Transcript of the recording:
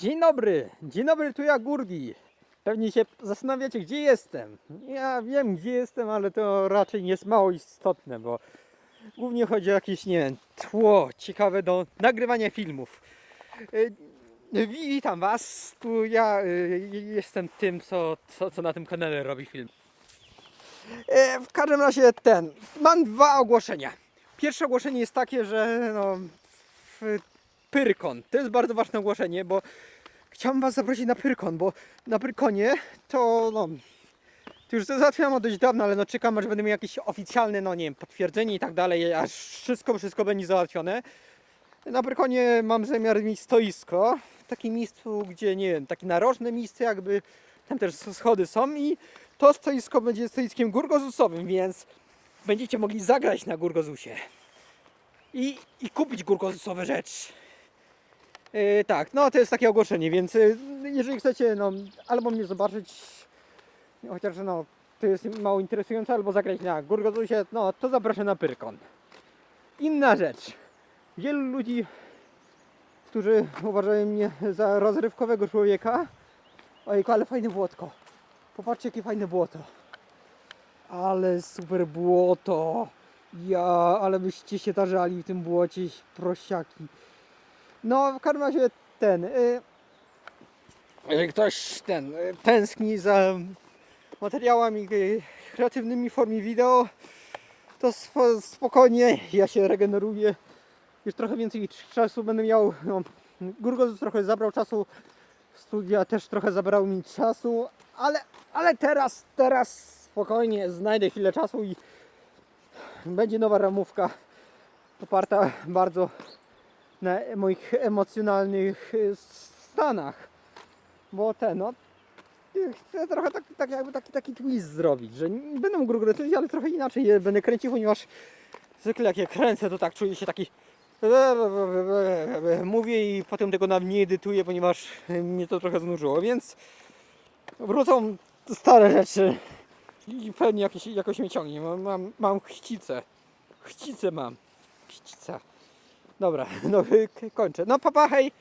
Dzień dobry, dzień dobry, tu ja Gurgi. Pewnie się zastanawiacie, gdzie jestem. Ja wiem, gdzie jestem, ale to raczej nie jest mało istotne, bo głównie chodzi o jakieś, nie wiem, tło ciekawe do nagrywania filmów. Y, wi- Witam Was, tu ja y, jestem tym, co, co, co na tym kanale robi film. Y, W każdym razie ten, mam dwa ogłoszenia. Pierwsze ogłoszenie jest takie, że no, w- Pyrkon. To jest bardzo ważne ogłoszenie, bo chciałbym Was zaprosić na Pyrkon, bo na Pyrkonie to no. To już załatwiam od dość dawno, ale no czekam aż będę miał jakieś oficjalne, no nie wiem, potwierdzenie i tak dalej, aż wszystko, wszystko będzie załatwione. Na Pyrkonie mam zamiar mieć stoisko, w takim miejscu, gdzie nie wiem, takie narożne miejsce jakby, tam też schody są i to stoisko będzie stoiskiem górgozusowym, więc będziecie mogli zagrać na górgozusie i, i kupić górgozusowe rzeczy. Yy, tak, no to jest takie ogłoszenie, więc yy, jeżeli chcecie no, albo mnie zobaczyć, chociaż no to jest mało interesujące, albo zagrać na Gurgozusie, no to zapraszam na Pyrkon. Inna rzecz. Wielu ludzi, którzy uważają mnie za rozrywkowego człowieka, ojku, ale fajne błotko. Popatrzcie, jakie fajne błoto. Ale super błoto. Ja, ale byście się tarzali w tym błocie, prosiaki. No, w każdym razie ten. Y, jeżeli ktoś ten y, tęskni za materiałami y, kreatywnymi w formie wideo, to spo, spokojnie, ja się regeneruję. Już trochę więcej czasu będę miał. No, Gurgos trochę zabrał czasu, studia też trochę zabrały mi czasu, ale, ale teraz, teraz spokojnie znajdę chwilę czasu i będzie nowa ramówka oparta bardzo na moich emocjonalnych y, stanach. Bo ten, no, chcę trochę tak, tak jakby taki, taki twist zrobić, że nie będę mógł grać, ale trochę inaczej je będę kręcił, ponieważ zwykle jak je kręcę, to tak czuję się taki mówię i potem tego nawet nie edytuję, ponieważ mnie to trochę znużyło, więc wrócą stare rzeczy i pewnie jakieś, jakoś mnie ciągnie. Mam, mam, chcicę. Chcicę mam. Chcica. Dobra, no kończę. No papa, hej!